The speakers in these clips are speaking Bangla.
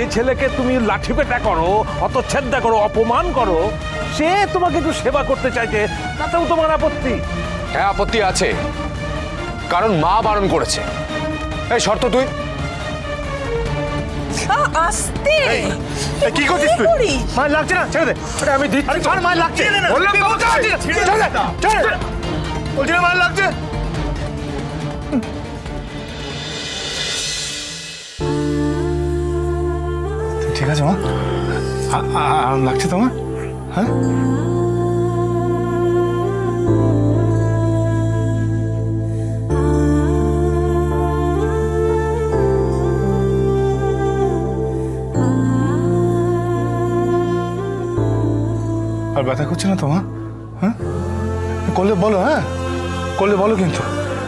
যে ছেলেকে তুমি লাঠি পেটা করো হতচ্ছেদা করো অপমান করো সে তোমাকে একটু সেবা করতে চাইছে তাতেও তোমার আপত্তি। হ্যাঁ আপত্তি আছে। কারণ মা বারণ করেছে। এই শর্ত তুই। আস্তে। কি করছিস তুই? মায়ের লাগছে না? ছেড়ে দে। আরে আমি দিচ্ছি আরে মায়ের লাগছে। বললাম ছেড়ে দে। ছেড়ে দে। বলছি না মায়ের লাগছে। আছে মা। আরাম লাগছে তোমার হ্যাঁ? আর ব্যথা করছে না তোমার হ্যাঁ? করলে বলো হ্যাঁ? করলে বলো কিন্তু।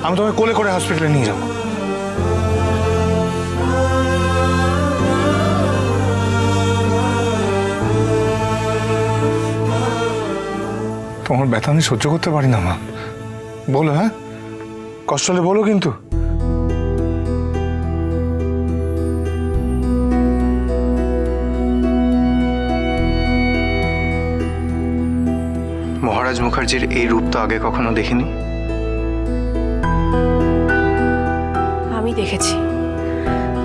আমি তোমাকে কোলে করে হসপিটালে নিয়ে যাব। তোমার ব্যথা আমি সহ্য করতে পারি না মা। বলো হ্যাঁ? কষ্ট হলে বলো কিন্তু। মহারাজ মুখার্জির এই রূপ তো আগে কখনো দেখিনি। আমি দেখেছি।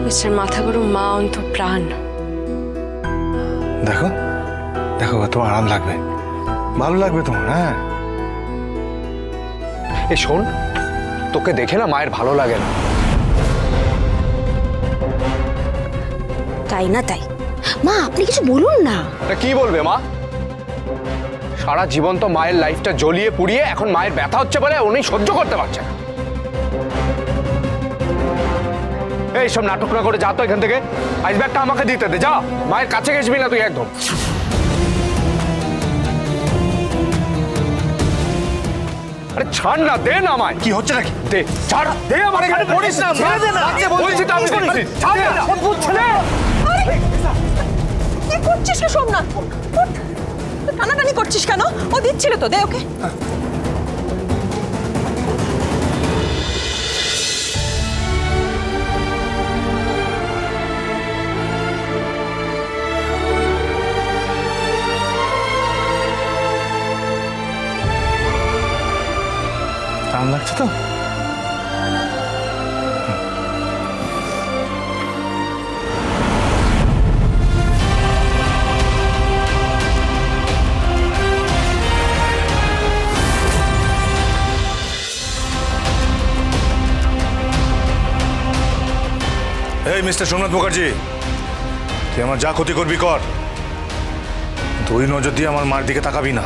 মিস্টার মাথা গরম মা অন্ত প্রাণ দেখো দেখো তোমার আরাম লাগবে। ভালো লাগবে তোমার হ্যাঁ। এ শোন তোকে দেখে না মায়ের ভালো লাগে না। তাই না তাই? মা আপনি কিছু বলুন না। তা কি বলবে মা? সারা জীবন তো মায়ের লাইফটা জ্বলিয়ে পুড়িয়ে এখন মায়ের ব্যথা হচ্ছে বলে উনি সহ্য করতে পারছে না। এই সব নাটক না করে যা তো এখান থেকে। আইস ব্যাগটা আমাকে দিতে দে যা। মায়ের কাছে গেছবি না তুই একদম। ছাড় না দে না আমায়। কি হচ্ছে নাকি? দে ছাড় দে আমার এখানে পড়িস না ছেড়ে দে না। বলছি তো আমি বলছি ছাড় না। কি করছিস রে সোমনাথ। টানাটানি করছিস কেন? ও দিচ্ছিল তো দে ওকে। আরাম লাগছে তো? এই, মিস্টার সোমনাথ মুখার্জি, তুই আমার যা ক্ষতি করবি কর। তুই নজর দিয়ে আমার মার দিকে তাকাবি না।